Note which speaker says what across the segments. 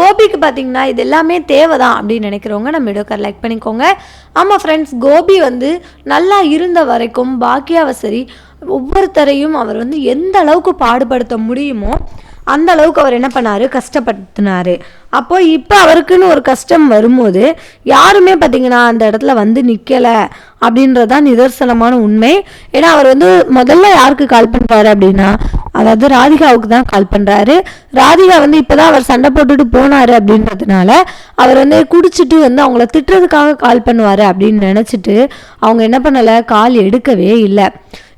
Speaker 1: கோபிக்கு பார்த்தீங்கன்னா இது எல்லாமே தேவை தான் அப்படின்னு நினைக்கிறவங்க நம்ம வீடியோக்கார் லைக் பண்ணிக்கோங்க. ஆமாம் ஃப்ரெண்ட்ஸ் கோபி வந்து நல்லா இருந்த வரைக்கும் பாக்கியாவை சரி ஒவ்வொருத்தரையும் அவர் வந்து எந்த அளவுக்கு பாடுபடுத்த முடியுமோ அந்த அளவுக்கு அவர் என்ன பண்ணாரு? கஷ்டப்படுத்தினார். அப்போ இப்போ அவருக்குன்னு ஒரு கஷ்டம் வரும்போது யாருமே பார்த்தீங்கன்னா அந்த இடத்துல வந்து நிற்கலை அப்படின்றதான் நிதர்சனமான உண்மை. ஏன்னா அவர் வந்து முதல்ல யாருக்கு கால் பண்ணுறாரு அப்படின்னா அதாவது ராதிகாவுக்கு தான் கால் பண்ணுறாரு ராதிகா வந்து இப்போதான் அவர் சண்டை போட்டுட்டு போனார் அப்படின்றதுனால அவர் வந்து குடிச்சிட்டு வந்து அவங்கள திட்டுறதுக்காக கால் பண்ணுவார் அப்படின்னு நினச்சிட்டு அவங்க என்ன பண்ணலை? கால் எடுக்கவே இல்லை.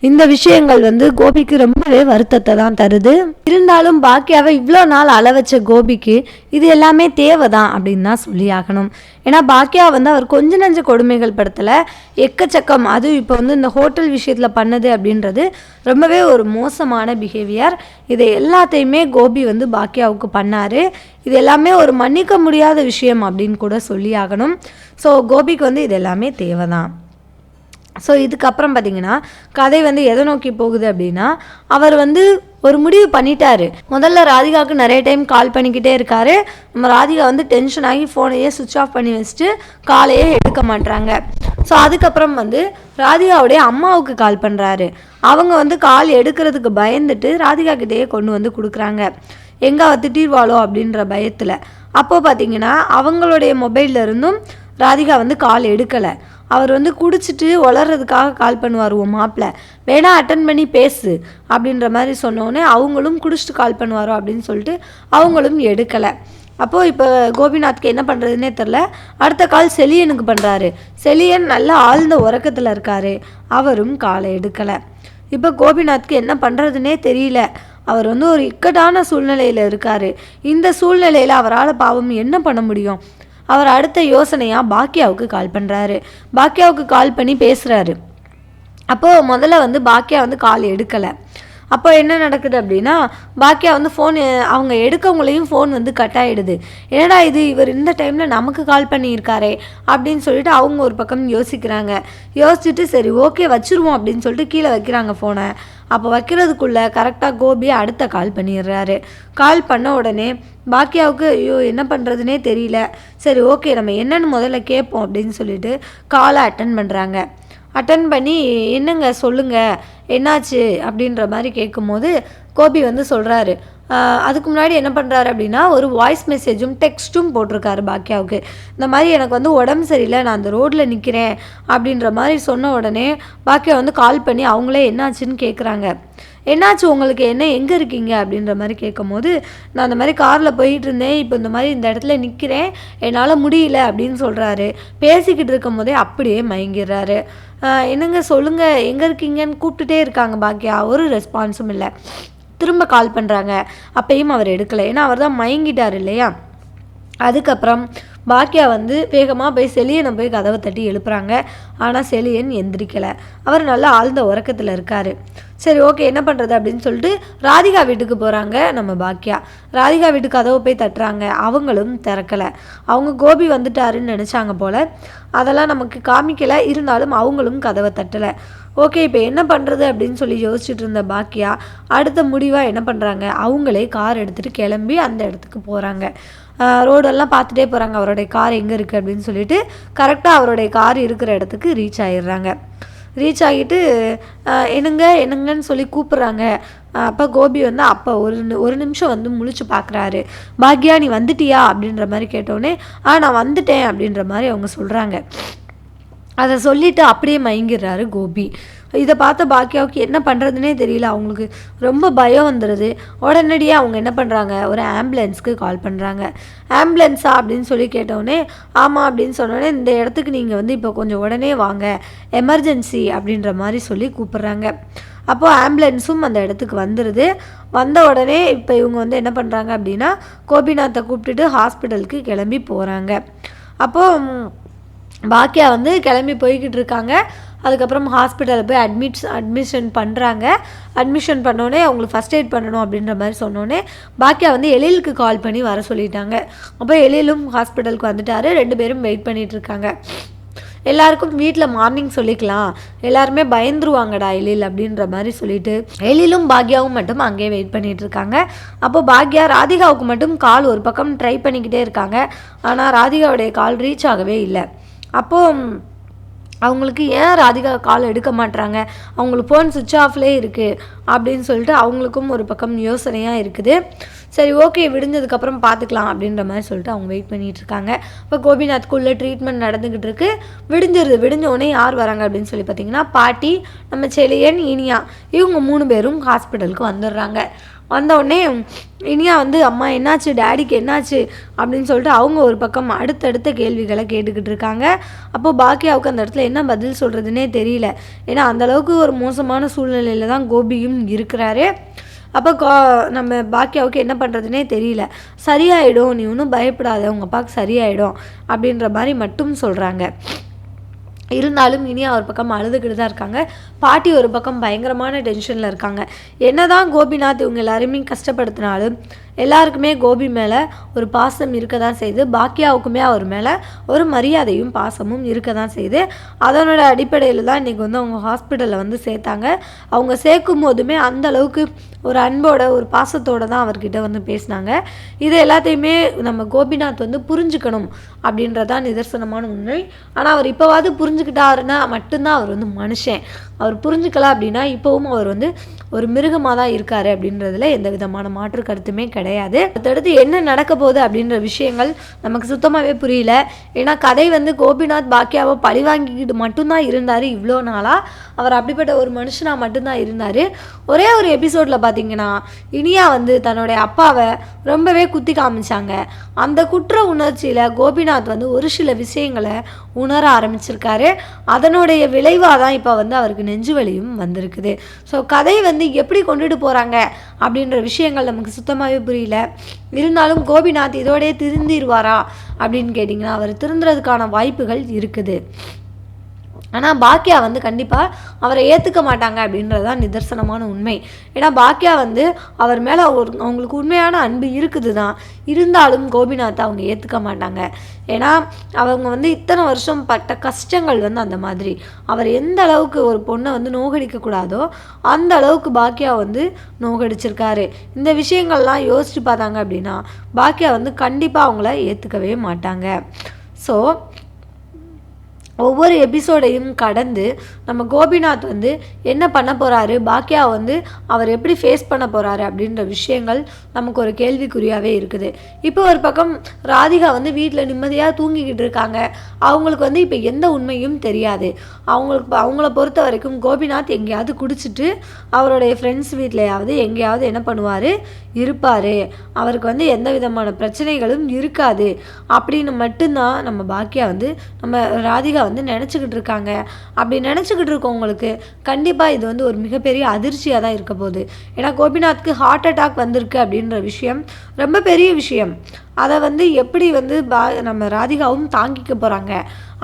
Speaker 1: இந்த விஷயங்கள் வந்து கோபிக்கு ரொம்பவே வருத்தத்தை தான் தருது. இருந்தாலும் பாக்கியாவை இவ்வளோ நாள் அள வச்ச கோபிக்கு இது எல்லாமே தேவை தான் அப்படின்னு தான் சொல்லி ஆகணும் ஏன்னா பாக்கியா வந்து அவர் கொஞ்ச நஞ்ச கொடுமைகள் படத்தில். எக்கச்சக்கம் அதுவும் இப்போ வந்து இந்த ஹோட்டல் விஷயத்தில் பண்ணது அப்படின்றது ரொம்பவே ஒரு மோசமான பிஹேவியர் இதை எல்லாத்தையுமே கோபி வந்து பாக்கியாவுக்கு பண்ணார். இது எல்லாமே ஒரு மன்னிக்க முடியாத விஷயம் அப்படின்னு கூட சொல்லி ஆகணும் ஸோ கோபிக்கு வந்து இது எல்லாமே தேவை தான் ஸோ இதுக்கப்புறம் பார்த்தீங்கன்னா கதை வந்து எதை நோக்கி போகுது அப்படின்னா அவர் வந்து ஒரு முடிவு பண்ணிட்டாரு. முதல்ல ராதிகாவுக்கு நிறைய டைம் கால் பண்ணிக்கிட்டே இருக்காரு. நம்ம ராதிகா வந்து டென்ஷன் ஆகி ஃபோனையே சுவிட்ச் ஆஃப் பண்ணி வச்சுட்டு காலையே எடுக்க மாட்றாங்க. ஸோ அதுக்கப்புறம் வந்து ராதிகாவுடைய அம்மாவுக்கு கால் பண்ணுறாரு அவங்க வந்து கால் எடுக்கிறதுக்கு பயந்துட்டு ராதிகா கிட்டேயே கொண்டு வந்து கொடுக்குறாங்க. எங்கே அவ திட்டிடுவாளோ அப்படின்ற பயத்தில். அப்போது பார்த்தீங்கன்னா அவங்களுடைய மொபைல்ல இருந்தும் ராதிகா வந்து கால் எடுக்கலை. அவர் வந்து குடிச்சிட்டு வளர்றதுக்காக கால் பண்ணுவார் உன் மாப்பிள்ள வேணா அட்டன் பண்ணி பேசு அப்படின்ற மாதிரி சொன்னோடனே அவங்களும் குடிச்சிட்டு கால் பண்ணுவாரோ அப்படின்னு சொல்லிட்டு அவங்களும் எடுக்கலை. அப்போது இப்போ கோபிநாத்க்கு என்ன பண்ணுறதுனே தெரில அடுத்த கால் செலியனுக்கு பண்ணுறாரு செலியன் நல்லா ஆழ்ந்த உறக்கத்தில் இருக்காரு. அவரும் காலை எடுக்கலை. இப்போ கோபிநாத்க்கு என்ன பண்ணுறதுனே தெரியல. அவர் வந்து ஒரு இக்கட்டான சூழ்நிலையில் இருக்கார். இந்த சூழ்நிலையில் அவரால் பாவம் என்ன பண்ண முடியும்? அவர் அடுத்த யோசனையாக பாக்கியாவுக்கு கால் பண்ணுறாரு பாக்கியாவுக்கு கால் பண்ணி பேசுகிறாரு அப்போது முதல்ல வந்து பாக்கியா வந்து கால் எடுக்கலை. அப்போ என்ன நடக்குது அப்படின்னா பாக்கியா வந்து ஃபோன் அவங்க எடுக்கவங்களையும் ஃபோன் வந்து கட் ஆகிடுது என்னடா இது இவர் இந்த டைமில் நமக்கு கால் பண்ணியிருக்காரே அப்படின்னு சொல்லிட்டு அவங்க ஒரு பக்கம் யோசிக்கிறாங்க. யோசிச்சுட்டு சரி ஓகே வச்சுருவோம் அப்படின்னு சொல்லிட்டு கீழே வைக்கிறாங்க ஃபோனை அப்போ வைக்கிறதுக்குள்ளே கரெக்டாக கோபி அடுத்த கால் பண்ணிடுறாரு. கால் பண்ண உடனே பாக்கியாவுக்கு ஐயோ என்ன பண்ணுறதுனே தெரியல. சரி ஓகே நம்ம என்னென்னு முதல்ல கேட்போம் அப்படின்னு சொல்லிட்டு காலை அட்டன் பண்ணுறாங்க அட்டன் பண்ணி என்னங்க சொல்லுங்கள் என்னாச்சு? அப்படின்ற மாதிரி கேட்கும்போது கோபி வந்து சொல்கிறாரு அதுக்கு முன்னாடி என்ன பண்ணுறாரு அப்படின்னா ஒரு வாய்ஸ் மெசேஜும் டெக்ஸ்ட்டும் போட்டிருக்காரு பாக்கியாவுக்கு இந்த மாதிரி எனக்கு வந்து உடம்பு சரியில்லை நான் அந்த ரோட்டில் நிற்கிறேன் அப்படின்ற மாதிரி சொன்ன உடனே பாக்கியா வந்து கால் பண்ணி அவங்களே என்னாச்சுன்னு கேட்குறாங்க என்னாச்சு உங்களுக்கு என்ன எங்கே இருக்கீங்க? அப்படின்ற மாதிரி கேட்கும்போது நான் அந்த மாதிரி காரில் போயிட்டு இருந்தேன் இப்போ இந்த மாதிரி இந்த இடத்துல நிற்கிறேன் என்னால் முடியல அப்படின்னு சொல்கிறாரு பேசிக்கிட்டு இருக்கும் போதே அப்படியே மயங்கிடுறாரு. என்னங்க சொல்லுங்கள் எங்கே இருக்கீங்கன்னு கூப்பிட்டுட்டே இருக்காங்க பாக்கியா ஒரு ரெஸ்பான்ஸும் இல்லை. திரும்ப கால் பண்ணுறாங்க அப்பயும் அவர் எடுக்கலை. ஏன்னா அவர் தான் மயங்கிட்டார் இல்லையா? அதுக்கப்புறம் பாக்கியா வந்து வேகமாக போய் செலியனை போய் கதவை தட்டி எழுப்புறாங்க. ஆனால் செலியன் எந்திரிக்கலை. அவர் நல்லா ஆழ்ந்த உறக்கத்தில் இருக்கார். சரி ஓகே என்ன பண்ணுறது அப்படின்னு சொல்லிட்டு ராதிகா வீட்டுக்கு போகிறாங்க நம்ம பாக்கியா ராதிகா வீட்டுக்கு கதவை போய் தட்டுறாங்க. அவங்களும் திறக்கலை. அவங்க கோபி வந்துட்டாருன்னு நினச்சாங்க போல். அதெல்லாம் நமக்கு காமிக்கலை. இருந்தாலும் அவங்களும் கதவை தட்டலை. ஓகே இப்போ என்ன பண்ணுறது அப்படின்னு சொல்லி யோசிச்சுட்டு இருந்த பாக்கியா அடுத்த முடிவாக என்ன பண்ணுறாங்க அவங்களே கார் எடுத்துகிட்டு கிளம்பி அந்த இடத்துக்கு போகிறாங்க ரோடெல்லாம் பார்த்துட்டே போகிறாங்க அவருடைய கார் எங்கே இருக்குது அப்படின்னு சொல்லிட்டு கரெக்டாக அவருடைய கார் இருக்கிற இடத்துக்கு ரீச் ஆகிடுறாங்க ரீச் ஆகிட்டு என்னங்க என்னங்கன்னு சொல்லி கூப்பிட்றாங்க. அப்போ கோபி வந்து அப்போ ஒரு ஒரு நிமிஷம் வந்து முழிச்சு பார்க்குறாரு பாக்யா நீ வந்துட்டியா? அப்படின்ற மாதிரி கேட்டோடனே ஆ நான் வந்துட்டேன் அப்படின்ற மாதிரி அவங்க சொல்கிறாங்க அதை சொல்லிட்டு அப்படியே மயங்கிடுறாரு கோபி. இதை பார்த்த பாக்கியாவுக்கு என்ன பண்ணுறதுனே தெரியல. அவங்களுக்கு ரொம்ப பயம் வந்துடுது உடனடியாக அவங்க என்ன பண்ணுறாங்க ஒரு ஆம்புலன்ஸ்க்கு கால் பண்ணுறாங்க ஆம்புலன்ஸா அப்படின்னு சொல்லி கேட்டோடனே ஆமாம் அப்படின்னு சொன்னோடனே இந்த இடத்துக்கு நீங்கள் வந்து இப்போ கொஞ்சம் உடனே வாங்க. எமர்ஜென்சி அப்படின்ற மாதிரி சொல்லி கூப்பிட்றாங்க. அப்போது ஆம்புலன்ஸும் அந்த இடத்துக்கு வந்துடுது வந்த உடனே இப்போ இவங்க வந்து என்ன பண்ணுறாங்க அப்படின்னா கோபிநாத்தை கூப்பிட்டுட்டு ஹாஸ்பிட்டலுக்கு கிளம்பி போகிறாங்க அப்போது பாக்கியா வந்து கிளம்பி போய்கிட்டு இருக்காங்க. அதுக்கப்புறம் ஹாஸ்பிட்டலில் போய் அட்மிட்ஸ் அட்மிஷன் பண்ணுறாங்க அட்மிஷன் பண்ணோடனே அவங்களுக்கு ஃபஸ்ட் எய்ட் பண்ணணும் அப்படின்ற மாதிரி சொன்னோடனே பாக்கியா வந்து எழிலுக்கு கால் பண்ணி வர சொல்லிட்டாங்க. அப்போ எழிலும் ஹாஸ்பிட்டலுக்கு வந்துட்டாரு. ரெண்டு பேரும் வெயிட் பண்ணிகிட்டு இருக்காங்க. எல்லாருக்கும் வீட்டில் மார்னிங் சொல்லிக்கலாம். எல்லாருமே பயந்துருவாங்கடா எழில் அப்படின்ற மாதிரி சொல்லிட்டு எழிலும் பாக்யாவும் மட்டும் அங்கேயே வெயிட் பண்ணிட்டு இருக்காங்க. அப்போ பாக்யா ராதிகாவுக்கு மட்டும் கால் ஒரு பக்கம் ட்ரை பண்ணிக்கிட்டே இருக்காங்க. ஆனால் ராதிகாவுடைய கால் ரீச் ஆகவே இல்லை. அப்போது அவங்களுக்கு ஏன் ராதிகா கால் எடுக்க மாட்டுறாங்க அவங்களுக்கு ஃபோன் சுவிட்ச் ஆஃப்லேயே இருக்குது அப்படின்னு சொல்லிட்டு அவங்களுக்கும் ஒரு பக்கம் யோசனையாக இருக்குது. சரி ஓகே விடிஞ்சதுக்கப்புறம் பார்த்துக்கலாம் அப்படின்ற மாதிரி சொல்லிட்டு அவங்க வெயிட் பண்ணிட்டு இருக்காங்க இப்போ கோபிநாத்குள்ளே ட்ரீட்மெண்ட் நடந்துக்கிட்டு இருக்கு. விடிஞ்சிருது விடிஞ்ச உடனே யார் வராங்க அப்படின்னு சொல்லி பார்த்தீங்கன்னா பாட்டி நம்ம செலியன் இனியா. இவங்க மூணு பேரும் ஹாஸ்பிட்டலுக்கு வந்துடுறாங்க. வந்த உடனே இனியா வந்து அம்மா என்னாச்சு? டேடிக்கு என்னாச்சு? அப்படின்னு சொல்லிட்டு அவங்க ஒரு பக்கம் அடுத்தடுத்த கேள்விகளை கேட்டுக்கிட்டு இருக்காங்க. அப்போ பாக்கியாவுக்கு அந்த இடத்துல என்ன பதில் சொல்கிறதுனே தெரியல. ஏன்னா அந்தளவுக்கு ஒரு மோசமான சூழ்நிலையில் தான் கோபியும் இருக்கிறாரு. அப்போ கா நம்ம பாக்கியாவுக்கு என்ன பண்ணுறதுனே தெரியல. சரியாயிடும் நீ ஒன்றும் பயப்படாத உங்கள் அப்பாவுக்கு சரியாயிடும் அப்படின்ற மாதிரி மட்டும் சொல்கிறாங்க இருந்தாலும் இனியா ஒரு பக்கம் அழுதுகிட்டு தான் இருக்காங்க. பாட்டி ஒரு பக்கம் பயங்கரமான டென்ஷனில் இருக்காங்க. என்னதான் கோபிநாத் இவங்க எல்லாருமே கஷ்டப்படுத்தினாலும் எல்லாருக்குமே கோபி மேலே ஒரு பாசம் இருக்க தான் செய்யுது பாக்கியாவுக்குமே அவர் மேலே ஒரு மரியாதையும் பாசமும் இருக்க தான் செய்யுது அதனோட அடிப்படையில் தான் இன்றைக்கி வந்து அவங்க ஹாஸ்பிட்டலில் வந்து சேர்த்தாங்க. அவங்க சேர்க்கும் போதுமே அந்த அளவுக்கு ஒரு அன்போட ஒரு பாசத்தோடு தான் அவர்கிட்ட வந்து பேசினாங்க. இது எல்லாத்தையுமே நம்ம கோபிநாத் வந்து புரிஞ்சுக்கணும் அப்படின்றதான் நிதர்சனமான உண்மை. ஆனால் அவர் இப்போவாது புரிஞ்சுக்கிட்டாருன்னா மட்டும்தான் அவர் வந்து மனுஷன். அவர் புரிஞ்சுக்கல அப்படின்னா இப்போவும் அவர் வந்து ஒரு மிருகமாக தான் இருக்கார் அப்படின்றதுல எந்த விதமான மாற்று கருத்துமே கிடையாது. அடுத்தடுத்து என்ன நடக்க போகுது அப்படின்ற விஷயங்கள் நமக்கு சுத்தமாகவே புரியல. ஏன்னா கதை வந்து கோபிநாத் பாக்கியாவை பழி வாங்கிக்கிட்டு மட்டும்தான் இருந்தார் இவ்வளோ நாளாக அவர் அப்படிப்பட்ட ஒரு மனுஷனாக மட்டும்தான் இருந்தார். ஒரே ஒரு எபிசோடில் பார்த்தீங்கன்னா இனியா வந்து தன்னுடைய அப்பாவை ரொம்பவே குத்தி காமிச்சாங்க. அந்த குற்ற உணர்ச்சியில் கோபிநாத் வந்து ஒரு சில விஷயங்களை உணர ஆரம்பிச்சிருக்காரு. அதனுடைய விளைவாக தான் இப்போ வந்து அவருக்கு நெஞ்சு வலியும் வந்திருக்குது. ஸோ கதை வந்து எப்படி கொண்டுட்டு போகிறாங்க அப்படின்ற விஷயங்கள் நமக்கு சுத்தமாகவே புரியல. இருந்தாலும் கோபிநாத் இதோடய திருந்திடுவாரா அப்படின்னு கேட்டிங்கன்னா அவர் திருந்துறதுக்கான வாய்ப்புகள் இருக்குது. ஆனால் பாக்கியா வந்து கண்டிப்பாக அவரை ஏற்றுக்க மாட்டாங்க அப்படின்றது தான் நிதர்சனமான உண்மை. ஏன்னா பாக்கியா வந்து அவர் மேலே ஒரு அவங்களுக்கு உண்மையான அன்பு இருக்குது தான் இருந்தாலும் கோபிநாத்தை அவங்க ஏற்றுக்க மாட்டாங்க. ஏன்னா அவங்க வந்து இத்தனை வருஷம் பட்ட கஷ்டங்கள் வந்து அந்த மாதிரி. அவர் எந்த அளவுக்கு ஒரு பொண்ணை வந்து நோகடிக்கக்கூடாதோ அந்த அளவுக்கு பாக்கியா வந்து நோகடிச்சிருக்காரு. இந்த விஷயங்கள்லாம் யோசிச்சு பார்த்தாங்க அப்படின்னா பாக்கியா வந்து கண்டிப்பாக அவங்கள ஏற்றுக்கவே மாட்டாங்க. ஸோ ஒவ்வொரு எபிசோடையும் கடந்து நம்ம கோபிநாத் வந்து என்ன பண்ண போகிறாரு பாக்கியா வந்து அவர் எப்படி ஃபேஸ் பண்ண போகிறாரு அப்படின்ற விஷயங்கள் நமக்கு ஒரு கேள்விக்குறியாகவே இருக்குது. இப்போ ஒரு பக்கம் ராதிகா வந்து வீட்டில் நிம்மதியாக தூங்கிக்கிட்டு இருக்காங்க. அவங்களுக்கு வந்து இப்போ எந்த உண்மையும் தெரியாது. அவங்களுக்கு அவங்கள பொறுத்த வரைக்கும் கோபிநாத் எங்கேயாவது குடிச்சிட்டு அவருடைய ஃப்ரெண்ட்ஸ் வீட்லையாவது எங்கேயாவது என்ன பண்ணுவார்? இருப்பார். அவருக்கு வந்து எந்த விதமான பிரச்சனைகளும் இருக்காது. அப்படின்னு மட்டும்தான் நம்ம பாக்கியா வந்து நம்ம ராதிகா வந்து நினச்சிக்கிட்டு இருக்காங்க. அப்படி நினச்சிக்கிட்டு இருக்கவங்களுக்கு கண்டிப்பாக இது வந்து ஒரு மிகப்பெரிய அதிர்ச்சியாக தான் இருக்க போகுது. ஏன்னா கோபிநாத்க்கு ஹார்ட் அட்டாக் வந்திருக்கு அப்படின்ற விஷயம் ரொம்ப பெரிய விஷயம். அதை வந்து எப்படி வந்து பா நம்ம ராதிகாவும் தாங்கிக்க போகிறாங்க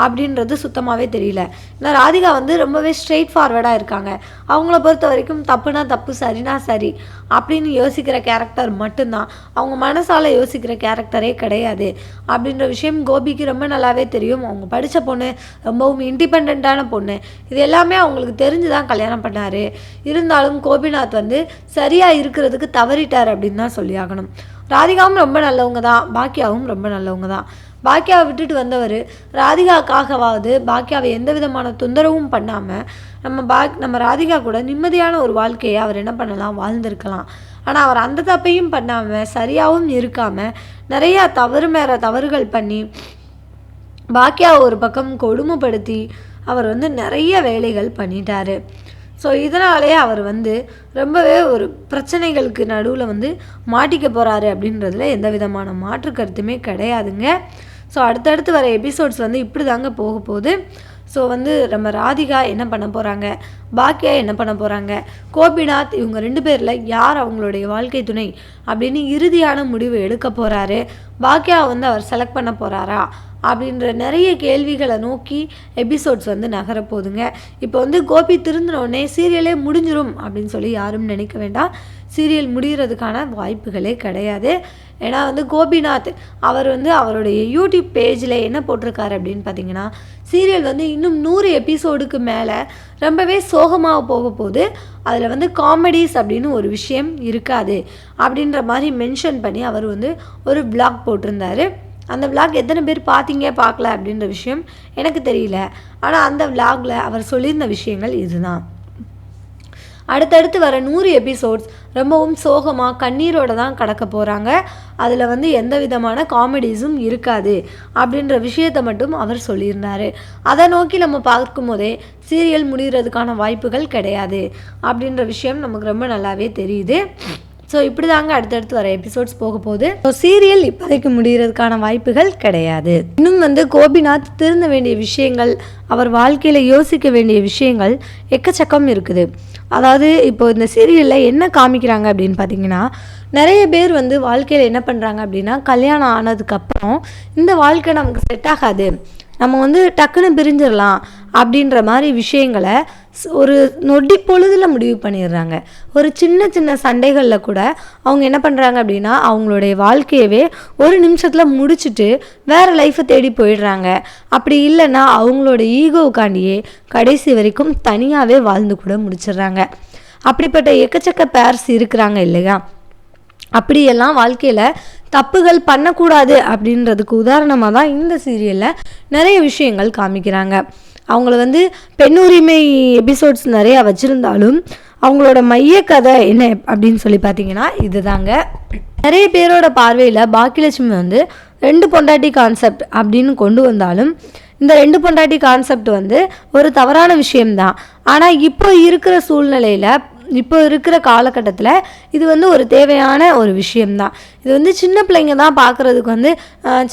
Speaker 1: அப்படின்றது சுத்தமாகவே தெரியல. ஏன்னா ராதிகா வந்து ரொம்பவே ஸ்ட்ரெயிட் ஃபார்வர்டாக இருக்காங்க. அவங்கள பொறுத்த வரைக்கும் தப்புனா தப்பு சரினா சரி அப்படின்னு யோசிக்கிற கேரக்டர் மட்டும்தான். அவங்க மனசால் யோசிக்கிற கேரக்டரே கிடையாது. அப்படின்ற விஷயம் கோபிக்கு ரொம்ப நல்லாவே தெரியும். அவங்க படித்த பொண்ணு ரொம்பவும் இண்டிபெண்ட்டான பொண்ணு. இது எல்லாமே அவங்களுக்கு தெரிஞ்சு தான் கல்யாணம் பண்ணார். இருந்தாலும் கோபிநாத் வந்து சரியாக இருக்கிறதுக்கு தவறிட்டார் அப்படின்னு தான் சொல்லி ஆகணும் ராதிகாவும் ரொம்ப நல்லவங்க தான் பாக்கியாவும் ரொம்ப நல்லவங்க தான் பாக்கியாவை விட்டுட்டு வந்தவர் ராதிகாக்காகவாவது பாக்கியாவை எந்த விதமான தொந்தரவும் பண்ணாமல் நம்ம பா நம்ம ராதிகா கூட நிம்மதியான ஒரு வாழ்க்கையை அவர் என்ன பண்ணலாம் வாழ்ந்திருக்கலாம். ஆனால் அவர் அந்த தப்பையும் பண்ணாமல் சரியாகவும் இருக்காமல் நிறையா தவறு மேற தவறுகள் பண்ணி பாக்கியாவை ஒரு பக்கம் கொடுமைப்படுத்தி அவர் வந்து நிறைய வேலைகள் பண்ணிட்டாரு. ஸோ இதனாலே அவர் வந்து ரொம்பவே ஒரு பிரச்சனைகளுக்கு நடுவில் வந்து மாட்டிக்க போகிறாரு அப்படின்றதுல எந்த விதமான மாற்று கருத்துமே கிடையாதுங்க. ஸோ அடுத்தடுத்து வர எபிசோட்ஸ் வந்து இப்படி தாங்க போக போகுது. ஸோ வந்து நம்ம ராதிகா என்ன பண்ண போகிறாங்க பாக்கியா என்ன பண்ண போகிறாங்க கோபிநாத் இவங்க ரெண்டு பேரில் யார் அவங்களுடைய வாழ்க்கை துணை அப்படின்னு இறுதியான முடிவு எடுக்க போகிறாரு பாக்கியா வந்து அவர் செலக்ட் பண்ண போகிறாரா அப்படின்ற நிறைய கேள்விகளை நோக்கி எபிசோட்ஸ் வந்து நகரப்போகுதுங்க. இப்போ வந்து கோபி திருந்தினோடனே சீரியலே முடிஞ்சிடும் அப்படின்னு சொல்லி யாரும் நினைக்க வேண்டாம். சீரியல் முடிகிறதுக்கான வாய்ப்புகளே கிடையாது. ஏன்னா வந்து கோபிநாத் அவர் வந்து அவருடைய யூடியூப் பேஜில் என்ன போட்டிருக்காரு அப்படின்னு பார்த்தீங்கன்னா சீரியல் வந்து இன்னும் நூறு எபிசோடுக்கு மேலே ரொம்பவே சோகமாக போக போகுது. அதில் வந்து காமெடிஸ் அப்படின்னு ஒரு விஷயம் இருக்காது. அப்படின்ற மாதிரி மென்ஷன் பண்ணி அவர் வந்து ஒரு பிளாக் போட்டிருந்தாரு. அந்த vlog எத்தனை பேர் பார்த்தீங்க பார்க்கல அப்படின்ற விஷயம் எனக்கு தெரியல. ஆனால் அந்த vlogல அவர் சொல்லியிருந்த விஷயங்கள் இதுதான். அடுத்தடுத்து வர நூறு எபிசோட்ஸ் ரொம்பவும் சோகமாக கண்ணீரோட தான் கடக்க போகிறாங்க அதில் வந்து எந்த விதமான காமெடிஸும் இருக்காது அப்படின்ற விஷயத்தை மட்டும் அவர் சொல்லியிருந்தார். அதை நோக்கி நம்ம பார்க்கும்போதே சீரியல் முடிகிறதுக்கான வாய்ப்புகள் கிடையாது அப்படின்ற விஷயம் நமக்கு ரொம்ப நல்லாவே தெரியுது. ஸோ இப்படி தாங்க அடுத்தடுத்து வர எபிசோட்ஸ் போக போகுது. ஸோ சீரியல் இப்போதைக்கு முடிகிறதுக்கான வாய்ப்புகள் கிடையாது. இன்னும் வந்து கோபிநாத் திருந்த வேண்டிய விஷயங்கள் அவர் வாழ்க்கையில் யோசிக்க வேண்டிய விஷயங்கள் எக்கச்சக்கம் இருக்குது. அதாவது இப்போ இந்த சீரியலில் என்ன காமிக்கிறாங்க அப்படின்னு பார்த்தீங்கன்னா நிறைய பேர் வந்து வாழ்க்கையில் என்ன பண்ணுறாங்க அப்படின்னா கல்யாணம் ஆனதுக்கப்புறம் இந்த வாழ்க்கை நமக்கு செட் ஆகாது. நம்ம வந்து டக்குன்னு பிரிஞ்சிடலாம் அப்படின்ற மாதிரி விஷயங்களை ஒரு நொடி பொழுதில் முடிவு பண்ணிடுறாங்க. ஒரு சின்ன சின்ன சண்டைகளில் கூட அவங்க என்ன பண்ணுறாங்க அப்படின்னா அவங்களுடைய வாழ்க்கையவே ஒரு நிமிஷத்தில் முடிச்சுட்டு வேறு லைஃப்பை தேடி போயிடுறாங்க. அப்படி இல்லைன்னா அவங்களோட ஈகோவுக்காண்டியே கடைசி வரைக்கும் தனியாகவே வாழ்ந்து கூட முடிச்சிடுறாங்க. அப்படிப்பட்ட எக்கச்சக்க பேர்ஸ் இருக்கிறாங்க இல்லையா? அப்படியெல்லாம் வாழ்க்கையில் தப்புகள் பண்ணக்கூடாது அப்படின்றதுக்கு உதாரணமாக தான் இந்த சீரியலில் நிறைய விஷயங்கள் காமிக்கிறாங்க. அவங்கள வந்து பெண்ணுரிமை எபிசோட்ஸ் நிறையா வச்சுருந்தாலும் அவங்களோட மைய கதை என்ன அப்படின்னு சொல்லி பார்த்தீங்கன்னா இதுதாங்க. நிறைய பேரோட பார்வையில் பாக்கியலட்சுமி வந்து ரெண்டு பொண்டாட்டி கான்செப்ட் அப்படின்னு கொண்டு வந்தாலும் இந்த ரெண்டு பொண்டாட்டி கான்செப்ட் வந்து ஒரு தவறான விஷயம்தான். ஆனால் இப்போ இருக்கிற சூழ்நிலையில் இப்போ இருக்கிற காலகட்டத்தில் இது வந்து ஒரு தேவையான ஒரு விஷயம்தான். இது வந்து சின்ன பிள்ளைங்க தான் பார்க்குறதுக்கு வந்து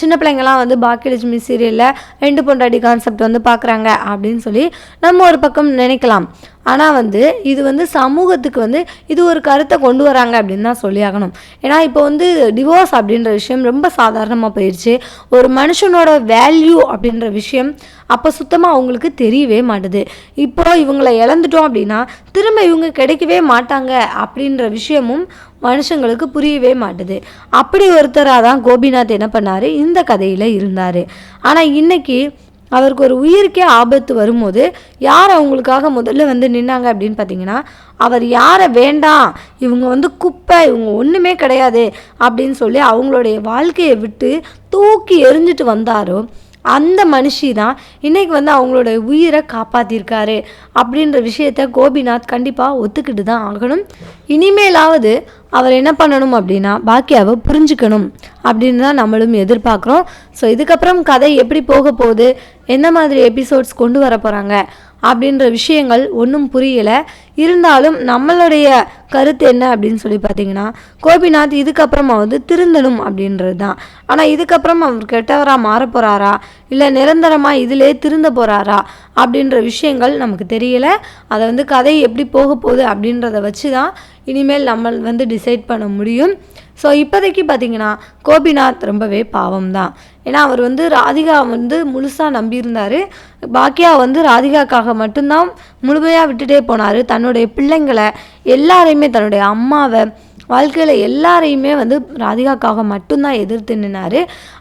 Speaker 1: சின்ன பிள்ளைங்கலாம் வந்து பாக்கியலட்சுமி சீரியலில் ரெண்டு பொண்டாடி கான்செப்ட் வந்து பார்க்குறாங்க அப்படின்னு சொல்லி நம்ம ஒரு பக்கம் நினைக்கலாம். ஆனால் வந்து இது வந்து சமூகத்துக்கு வந்து இது ஒரு கருத்தை கொண்டு வராங்க அப்படின்னு தான் சொல்லி ஆகணும். ஏன்னா இப்போ வந்து டிவோர்ஸ் அப்படின்ற விஷயம் ரொம்ப சாதாரணமாக போயிடுச்சு ஒரு மனுஷனோட வேல்யூ அப்படின்ற விஷயம் அப்போ சுத்தமாக அவங்களுக்கு தெரியவே மாட்டுது. இப்போ இவங்களை இழந்துட்டோம் அப்படின்னா திரும்ப இவங்க கிடைக்கவே மாட்டாங்க அப்படின்ற விஷயமும் மனுஷங்களுக்கு புரியவே மாட்டுது. அப்படி ஒருத்தராக தான் கோபிநாத் என்ன பண்ணார்? இந்த கதையில் இருந்தார். ஆனால் இன்றைக்கி அவருக்கு ஒரு உயிருக்கே ஆபத்து வரும்போது யார் அவங்களுக்காக முதல்ல வந்து நின்னாங்க அப்படின்னு பார்த்தீங்கன்னா அவர் யாரை வேண்டாம் இவங்க வந்து குப்பை இவங்க ஒன்றுமே கிடையாது அப்படின்னு சொல்லி அவங்களுடைய வாழ்க்கையை விட்டு தூக்கி எரிஞ்சிட்டு வந்தாரோ அந்த மனுஷி தான் இன்னைக்கு வந்து அவங்களோட உயிரை காப்பாற்றிருக்காரு அப்படின்ற விஷயத்த கோபிநாத் கண்டிப்பாக ஒத்துக்கிட்டு தான் ஆகணும். இனிமேலாவது அவர் என்ன பண்ணணும் அப்படின்னா பாக்கியாவை புரிஞ்சுக்கணும் அப்படின்னு தான் நம்மளும் எதிர்பார்க்குறோம். ஸோ இதுக்கப்புறம் கதை எப்படி போக போகுது? எந்த மாதிரி எபிசோட்ஸ் கொண்டு வர போகிறாங்க அப்படின்ற விஷயங்கள் ஒன்றும் புரியலை. இருந்தாலும் நம்மளுடைய கருத்து என்ன அப்படின்னு சொல்லி பார்த்தீங்கன்னா கோபிநாத் இதுக்கப்புறமா வந்து திருந்தணும் அப்படின்றது தான் ஆனால் இதுக்கப்புறம் அவர் கெட்டவராக மாற போகிறாரா இல்லை நிரந்தரமாக இதிலே திருந்த போகிறாரா அப்படின்ற விஷயங்கள் நமக்கு தெரியல. அதை வந்து கதை எப்படி போக போகுது அப்படின்றத வச்சு தான் இனிமேல் நம்ம வந்து டிசைட் பண்ண முடியும். ஸோ இப்போதைக்கு பார்த்தீங்கன்னா கோபிநாத் ரொம்பவே பாவம் தான் ஏன்னா அவர் வந்து ராதிகா வந்து முழுசாக நம்பியிருந்தார். பாக்கியா வந்து ராதிகாக்காக மட்டும்தான் முழுமையாக விட்டுட்டே போனார். தன்னுடைய பிள்ளைங்களை எல்லாரையுமே தன்னுடைய அம்மாவை வாழ்க்கையில் எல்லாரையுமே வந்து ராதிகாக்காக மட்டும்தான் எதிர்த்து நின்னார்.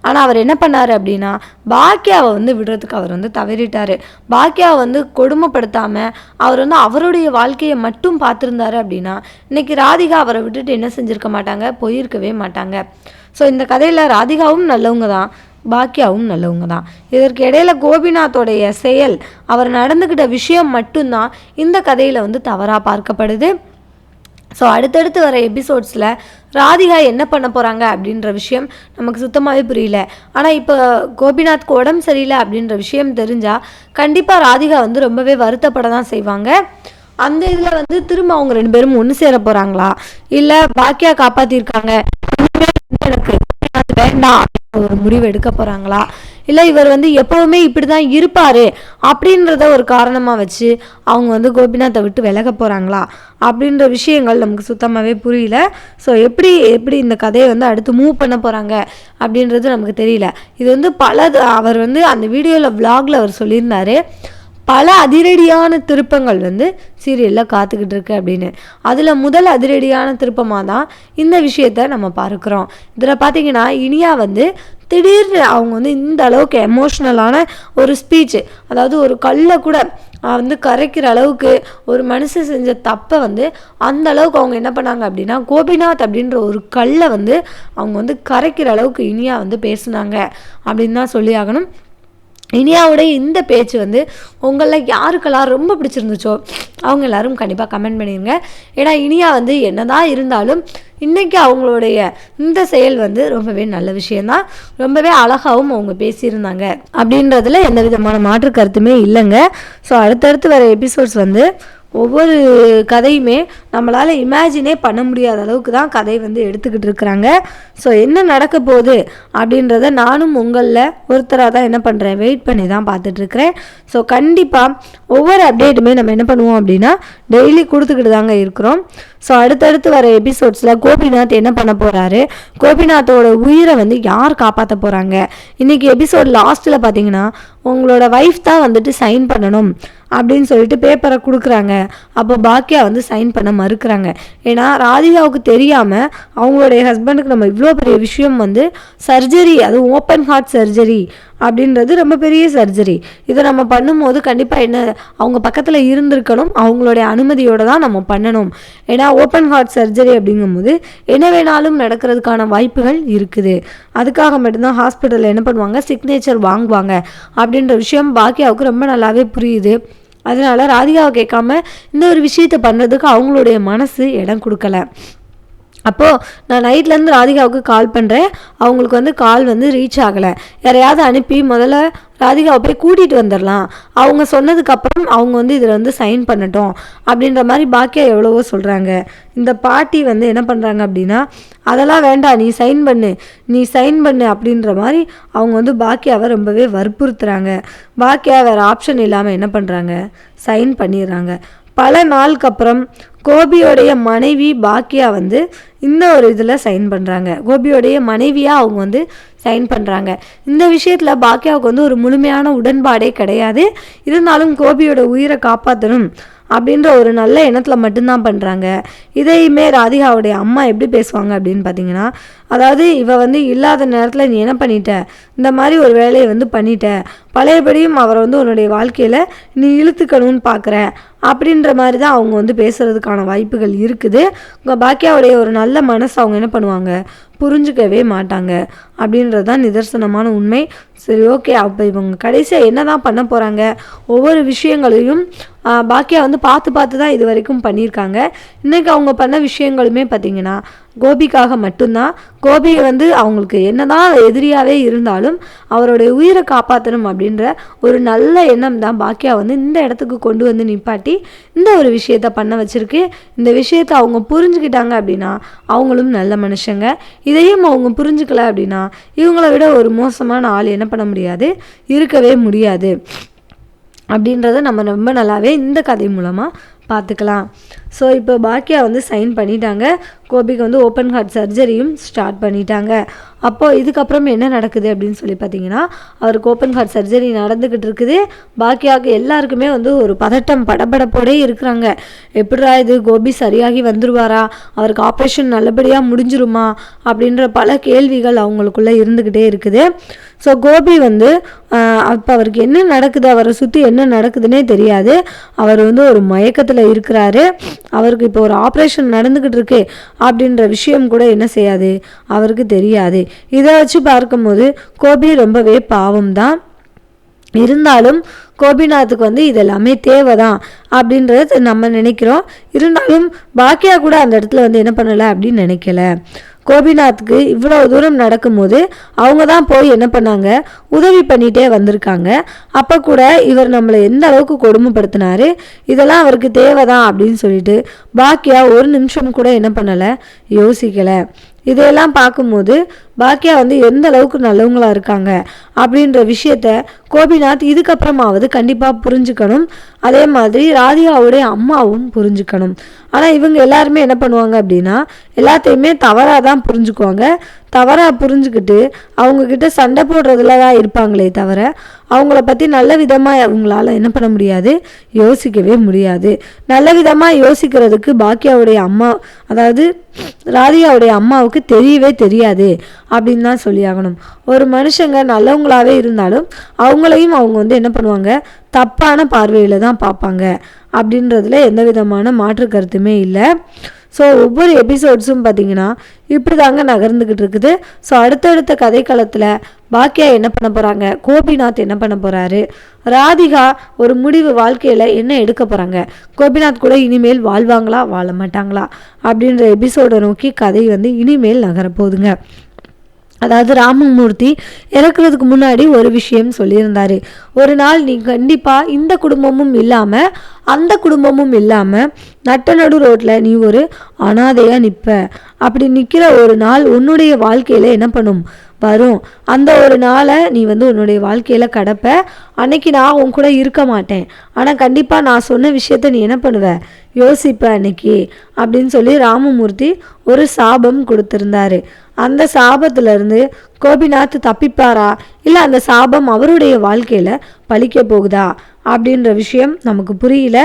Speaker 1: ஆனால் அவர் என்ன பண்ணார் அப்படின்னா பாக்கியாவை வந்து விடுறதுக்கு அவர் வந்து தவறிட்டார். பாக்கியாவை வந்து கொடுமைப்படுத்தாமல் அவர் வந்து அவருடைய வாழ்க்கையை மட்டும் பார்த்துருந்தாரு அப்படின்னா இன்னைக்கு ராதிகா அவரை விட்டுட்டு என்ன செஞ்சுருக்க மாட்டாங்க? போயிருக்கவே மாட்டாங்க. ஸோ இந்த கதையில் ராதிகாவும் நல்லவங்க தான். பாக்கியாவும் நல்லவங்க தான் இதற்கு இடையில கோபிநாத்தோடைய செயல் அவர் நடந்துக்கிட்ட விஷயம் மட்டும்தான் இந்த கதையில் வந்து தவறாக பார்க்கப்படுது. ஸோ அடுத்தடுத்து வர எபிசோட்ஸில் ராதிகா என்ன பண்ண போகிறாங்க அப்படின்ற விஷயம் நமக்கு சுத்தமாகவே புரியல. ஆனால் இப்போ கோபிநாத்க்கு உடம்பு சரியில்லை அப்படின்ற விஷயம் தெரிஞ்சால் கண்டிப்பாக ராதிகா வந்து ரொம்பவே வருத்தப்பட தான் செய்வாங்க. அந்த இதில் வந்து திரும்ப அவங்க ரெண்டு பேரும் ஒன்று சேர போகிறாங்களா இல்லை பாக்கியா காப்பாற்றிருக்காங்க எனக்கு வேண்டாம். ஒரு முடிவு எடுக்க போகிறாங்களா இல்லை இவர் வந்து எப்போவுமே இப்படி தான் இருப்பார் அப்படின்றத ஒரு காரணமாக வச்சு அவங்க வந்து கோபிநாத்தை விட்டு விலக போகிறாங்களா அப்படின்ற விஷயங்கள் நமக்கு சுத்தமாகவே புரியல. ஸோ எப்படி எப்படி இந்த கதையை வந்து அடுத்து மூவ் பண்ண போகிறாங்க அப்படின்றது நமக்கு தெரியல. இது வந்து பல அவர் வந்து அந்த வீடியோவில் vlogல அவர் சொல்லியிருந்தாரு. பல அதிரடியான திருப்பங்கள் வந்து சீரியலில் காத்துக்கிட்டு இருக்கு அப்படின்னு. அதில் முதல் அதிரடியான திருப்பமாக தான் இந்த விஷயத்த நம்ம பார்க்குறோம். இதில் பார்த்தீங்கன்னா இனியா வந்து திடீர்னு அவங்க வந்து இந்த அளவுக்கு எமோஷ்னலான ஒரு ஸ்பீச் அதாவது ஒரு கல்லை கூட வந்து கரைக்கிற அளவுக்கு ஒரு மனுஷன் செஞ்ச தப்பை வந்து அந்த அளவுக்கு அவங்க என்ன பண்ணாங்க அப்படின்னா கோபிநாத் அப்படின்ற ஒரு கல்லை வந்து அவங்க வந்து கரைக்கிற அளவுக்கு இனியா வந்து பேசுனாங்க அப்படின்னு தான் சொல்லி ஆகணும். இனியாவுடைய இந்த பேச்சு வந்து உங்களில் யாருக்கெல்லாம் ரொம்ப பிடிச்சிருந்துச்சோ அவங்க எல்லாரும் கண்டிப்பாக கமெண்ட் பண்ணிடுங்க ஏன்னா இனியா வந்து என்னதான் இருந்தாலும் இன்றைக்கி அவங்களுடைய இந்த செயல் வந்து ரொம்பவே நல்ல விஷயந்தான் ரொம்பவே அழகாகவும் அவங்க பேசியிருந்தாங்க. அப்படின்றதுல எந்த விதமான மாற்று கருத்துமே இல்லைங்க. ஸோ அடுத்தடுத்து வர எபிசோட்ஸ் வந்து ஒவ்வொரு கதையுமே நம்மளால் இமேஜினே பண்ண முடியாத அளவுக்கு தான் கதை வந்து எடுத்துக்கிட்டு இருக்கிறாங்க. ஸோ என்ன நடக்க போகுது அப்படின்றத நானும் உங்களில் ஒருத்தராக தான் என்ன பண்ணுறேன் வெயிட் பண்ணி தான் பார்த்துட்ருக்குறேன் ஸோ கண்டிப்பாக ஒவ்வொரு அப்டேட்டுமே நம்ம என்ன பண்ணுவோம் அப்படின்னா டெய்லி கொடுத்துக்கிட்டு தாங்க இருக்கிறோம். ஸோ அடுத்தடுத்து வர எபிசோட்ஸில் கோபிநாத் என்ன பண்ண போகிறாரு கோபிநாத்தோட உயிரை வந்து யார் காப்பாற்ற போகிறாங்க இன்றைக்கி எபிசோட் லாஸ்ட்டில் பார்த்தீங்கன்னா உங்களோட ஒய்ஃப் தான் வந்துட்டு சைன் பண்ணணும். அப்படின்னு சொல்லிட்டு பேப்பரை கொடுக்குறாங்க. அப்போ பாக்கியா வந்து சைன் பண்ண மறுக்கிறாங்க. ஏன்னா ராதிகாவுக்கு தெரியாமல் அவங்களுடைய ஹஸ்பண்டுக்கு நம்ம இவ்வளோ பெரிய விஷயம் வந்து சர்ஜரி அது ஓப்பன் ஹார்ட் சர்ஜரி அப்படின்றது ரொம்ப பெரிய சர்ஜரி. இதை நம்ம பண்ணும்போது கண்டிப்பாக என்ன அவங்க பக்கத்தில் இருந்திருக்கணும். அவங்களுடைய அனுமதியோடு தான் நம்ம பண்ணணும். ஏன்னா ஓப்பன் ஹார்ட் சர்ஜரி அப்படிங்கும்போது என்ன வேணாலும் நடக்கிறதுக்கான வாய்ப்புகள் இருக்குது. அதுக்காக மட்டும்தான் ஹாஸ்பிட்டலில் என்ன பண்ணுவாங்க? சிக்னேச்சர் வாங்குவாங்க. அப்படின்ற விஷயம் பாக்கியாவுக்கு ரொம்ப நல்லாவே புரியுது. அதனால ராதிகாவை கேட்காம இந்த ஒரு விஷயத்தை பண்ணுறதுக்கு அவங்களுடைய மனசு இடம் கொடுக்கல. அப்போது நான் நைட்லேருந்து ராதிகாவுக்கு கால் பண்ணுறேன் அவங்களுக்கு வந்து கால் வந்து ரீச் ஆகலை. யாரையாவது அனுப்பி முதல்ல ராதிகாவை போய் கூட்டிகிட்டு வந்துடலாம். அவங்க சொன்னதுக்கப்புறம் அவங்க வந்து இதில் வந்து சைன் பண்ணட்டும். அப்படின்ற மாதிரி பாக்கியா எவ்வளவோ சொல்கிறாங்க இந்த பாட்டி வந்து என்ன பண்ணுறாங்க அப்படின்னா அதெல்லாம் வேண்டாம் நீ சைன் பண்ணு. நீ சைன் பண்ணு அப்படின்ற மாதிரி அவங்க வந்து பாக்கியாவை ரொம்பவே வற்புறுத்துகிறாங்க பாக்கியா வேறு ஆப்ஷன் இல்லாமல் என்ன பண்ணுறாங்க சைன் பண்ணிடுறாங்க. பல நாளுக்கு அப்புறம் கோபியோடைய மனைவி பாக்கியா வந்து இந்த ஒரு இதில் சைன் பண்ணுறாங்க கோபியோடைய மனைவியாக அவங்க வந்து சைன் பண்ணுறாங்க இந்த விஷயத்தில் பாக்கியாவுக்கு வந்து ஒரு முழுமையான உடன்பாடே கிடையாது. இருந்தாலும் கோபியோட உயிரை காப்பாற்றணும் அப்படின்ற ஒரு நல்ல எண்ணத்தில் மட்டும்தான் பண்ணுறாங்க இதையுமே ராதிகாவுடைய அம்மா எப்படி பேசுவாங்க அப்படின்னு பார்த்தீங்கன்னா அதாவது இவ வந்து இல்லாத நேரத்தில் நீ என்ன பண்ணிட்ட? இந்த மாதிரி ஒரு வேலையை வந்து பண்ணிட்ட. பழையபடியும் அவரை வந்து உன்னுடைய வாழ்க்கையில் நீ இழுத்துக்கணும்னு பார்க்குற அப்படின்ற மாதிரி தான் அவங்க வந்து பேசுகிறதுக்கான வாய்ப்புகள் இருக்குது. உங்கள் பாக்கியாவுடைய ஒரு நல்ல மனசு அவங்க என்ன பண்ணுவாங்க? புரிஞ்சுக்கவே மாட்டாங்க. அப்படின்றது தான் நிதர்சனமான உண்மை. சரி ஓகே அப்போ இவங்க கடைசியாக என்ன தான் பண்ண போகிறாங்க ஒவ்வொரு விஷயங்களையும் பாக்கியா வந்து பார்த்து பார்த்து தான் இது வரைக்கும் பண்ணியிருக்காங்க. இன்றைக்கி அவங்க பண்ண விஷயங்களுமே பார்த்திங்கன்னா கோபிக்காக மட்டும்தான். கோபி வந்து அவங்களுக்கு என்னதான் எதிரியாகவே இருந்தாலும் அவருடைய உயிரை காப்பாற்றணும் அப்படின்ற ஒரு நல்ல எண்ணம் தான் பாக்கியா வந்து இந்த இடத்துக்கு கொண்டு வந்து நிப்பாட்டி இந்த ஒரு விஷயத்த பண்ண வச்சுருக்கு. இந்த விஷயத்த அவங்க புரிஞ்சுக்கிட்டாங்க அப்படின்னா அவங்களும் நல்ல மனுஷங்க. இதையும் அவங்க புரிஞ்சுக்கல அப்படின்னா இவங்கள விட ஒரு மோசமான ஆள் என்ன பண்ண முடியாது? இருக்கவே முடியாது. அப்படின்றத நம்ம ரொம்ப நல்லாவே இந்த கதை மூலமாக பார்த்துக்கலாம். ஸோ இப்போ பாக்கியா வந்து சைன் பண்ணிட்டாங்க. கோபிக்கு வந்து ஓப்பன் ஹார்ட் சர்ஜரியும் ஸ்டார்ட் பண்ணிட்டாங்க. அப்போது இதுக்கப்புறம் என்ன நடக்குது அப்படின்னு சொல்லி பார்த்தீங்கன்னா அவருக்கு ஓப்பன் ஹார்ட் சர்ஜரி நடந்துக்கிட்டு இருக்குது. பாக்கியாக எல்லாருக்குமே வந்து ஒரு பதட்டம் படபடப்போடே இருக்கிறாங்க. எப்படிரா இது கோபி சரியாகி வந்துருவாரா? அவருக்கு ஆப்ரேஷன் நல்லபடியாக முடிஞ்சிருமா? அப்படின்ற பல கேள்விகள் அவங்களுக்குள்ளே இருந்துக்கிட்டே இருக்குது. ஸோ கோபி வந்து அப்போ அவருக்கு என்ன நடக்குது? அவரை சுற்றி என்ன நடக்குதுன்னே தெரியாது. அவர் வந்து ஒரு மயக்கத்தில் இருக்கிறாரு. அவருக்கு இப்போ ஒரு ஆப்ரேஷன் நடந்துக்கிட்டு இருக்கு அப்படின்ற விஷயம் கூட என்ன செய்யாது? அவருக்கு தெரியாது. இதை வச்சு பார்க்கும்போது கோபி ரொம்பவே பாவம் தான் இருந்தாலும் கோபிநாத்துக்கு வந்து இதெல்லாமே தேவை தேவைதான் அப்படின்றது நம்ம நினைக்கிறோம். இருந்தாலும் பாக்கியா கூட அந்த இடத்துல வந்து என்ன பண்ணலை அப்படின்னு நினைக்கல. கோபிநாத்துக்கு இவ்வளோ தூரம் நடக்கும்போது அவங்க தான் போய் என்ன பண்ணாங்க? உதவி பண்ணிகிட்டே வந்திருக்காங்க. அப்போ கூட இவர் நம்மளை எந்த அளவுக்கு கொடுமைப்படுத்தினாரு? இதெல்லாம் அவருக்கு தேவை தான் அப்படின்னு சொல்லிட்டு பாக்கியா ஒரு நிமிஷம் கூட என்ன பண்ணலை? யோசிக்கலை. இதையெல்லாம் பார்க்கும்போது பாக்கியா வந்து எந்த அளவுக்கு நல்லவங்களா இருக்காங்க அப்படின்ற விஷயத்த கோபிநாத் இதுக்கப்புறமாவது கண்டிப்பாக புரிஞ்சுக்கணும். அதே மாதிரி ராதிகாவுடைய அம்மாவும் புரிஞ்சுக்கணும். ஆனால் இவங்க எல்லாருமே என்ன பண்ணுவாங்க அப்படின்னா எல்லாத்தையுமே தவறாக தான் புரிஞ்சுக்குவாங்க. தவறாக புரிஞ்சுக்கிட்டு அவங்கக்கிட்ட சண்டை போடுறதுல தான் இருப்பாங்களே தவிர அவங்கள பற்றி நல்ல விதமாக அவங்களால என்ன பண்ண முடியாது? யோசிக்கவே முடியாது. நல்ல விதமாக யோசிக்கிறதுக்கு பாக்கியாவுடைய அம்மா அதாவது ராதிகாவுடைய அம்மாவுக்கு தெரியவே தெரியாது அப்படின்னு தான் சொல்லி ஆகணும் ஒரு மனுஷங்க நல்லவங்களாகவே இருந்தாலும் அவங்களையும் அவங்க வந்து என்ன பண்ணுவாங்க? தப்பான பார்வையில் தான் பார்ப்பாங்க. அப்படின்றதுல எந்த விதமான மாற்று கருத்துமே இல்லை. ஸோ ஒவ்வொரு எபிசோட்ஸும் பார்த்தீங்கன்னா இப்படி தாங்க நகர்ந்துக்கிட்டு இருக்குது. ஸோ அடுத்தடுத்த கதைக்களத்தில் பாக்கியா என்ன பண்ண போகிறாங்க கோபிநாத் என்ன பண்ண போகிறாரு ராதிகா ஒரு முடிவு வாழ்க்கையில் என்ன எடுக்க போகிறாங்க கோபிநாத் கூட இனிமேல் வாழ்வாங்களா? வாழ மாட்டாங்களா? அப்படின்ற எபிசோடை நோக்கி கதை வந்து இனிமேல் நகரப்போகுதுங்க அதாவது ராமமூர்த்தி இறக்குறதுக்கு முன்னாடி ஒரு விஷயம் சொல்லியிருந்தார். ஒரு நாள் நீ கண்டிப்பாக இந்த குடும்பமும் இல்லாமல் அந்த குடும்பமும் இல்லாமல் நட்ட நடு ரோட்டில் நீ ஒரு அனாதையாக நிற்ப அப்படி நிற்கிற ஒரு நாள் உன்னுடைய வாழ்க்கையில் என்ன பண்ணும்? வரும். அந்த ஒரு நாளை நீ வந்து உன்னுடைய வாழ்க்கையில் கடப்ப. அன்னைக்கு நான் உன் கூட இருக்க மாட்டேன். ஆனால் கண்டிப்பாக நான் சொன்ன விஷயத்த நீ என்ன பண்ணுவ? யோசிப்ப அன்னைக்கு. அப்படின்னு சொல்லி ராமமூர்த்தி ஒரு சாபம் கொடுத்துருந்தாரு. அந்த சாபத்திலிருந்து கோபிநாத் தப்பிப்பாரா? இல்லை அந்த சாபம் அவருடைய வாழ்க்கையில் பழிக்க போகுதா? அப்படின்ற விஷயம் நமக்கு புரியல.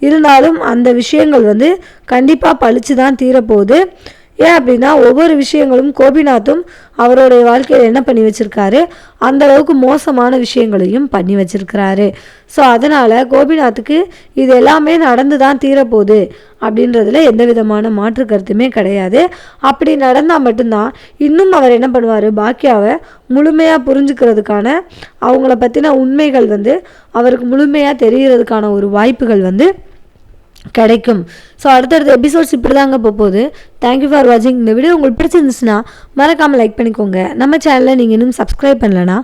Speaker 1: இருந்தாலும் அந்த விஷயங்கள் வந்து கண்டிப்பாக பழிச்சு தான் தீரப்போகுது. ஏன் அப்படின்னா ஒவ்வொரு விஷயங்களும் கோபிநாத்தும் அவருடைய வாழ்க்கையில் என்ன பண்ணி வச்சுருக்காரு? அந்த அளவுக்கு மோசமான விஷயங்களையும் பண்ணி வச்சுருக்கிறாரு. ஸோ அதனால் கோபிநாத்துக்கு இது எல்லாமே நடந்து தான் தீரப்போகுது அப்படின்றதுல எந்த விதமான மாற்று கருத்துமே கிடையாது. அப்படி நடந்தால் மட்டும்தான் இன்னும் அவர் என்ன பண்ணுவார்? பாக்கியாவை முழுமையாக புரிஞ்சுக்கிறதுக்கான அவங்கள பற்றின உண்மைகள் வந்து அவருக்கு முழுமையாக தெரிகிறதுக்கான ஒரு வாய்ப்புகள் வந்து கிடைக்கும். ஸோ அடுத்தடுத்த எபிசோட்ஸ் இப்படி தாங்க போகுது தேங்க்யூ ஃபார் வாட்சிங் இந்த வீடியோ உங்களுக்கு பிடிச்சிருந்துச்சுன்னா மறக்காமல் லைக் பண்ணிக்கோங்க. நம்ம சேனலில் நீங்கள் இன்னும் சப்ஸ்கிரைப் பண்ணலன்னா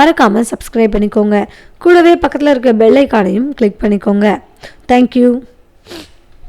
Speaker 1: மறக்காமல் சப்ஸ்கிரைப் பண்ணிக்கோங்க. கூடவே பக்கத்தில் இருக்க பெல் ஐக்கானையும் கிளிக் பண்ணிக்கோங்க. தேங்க்யூ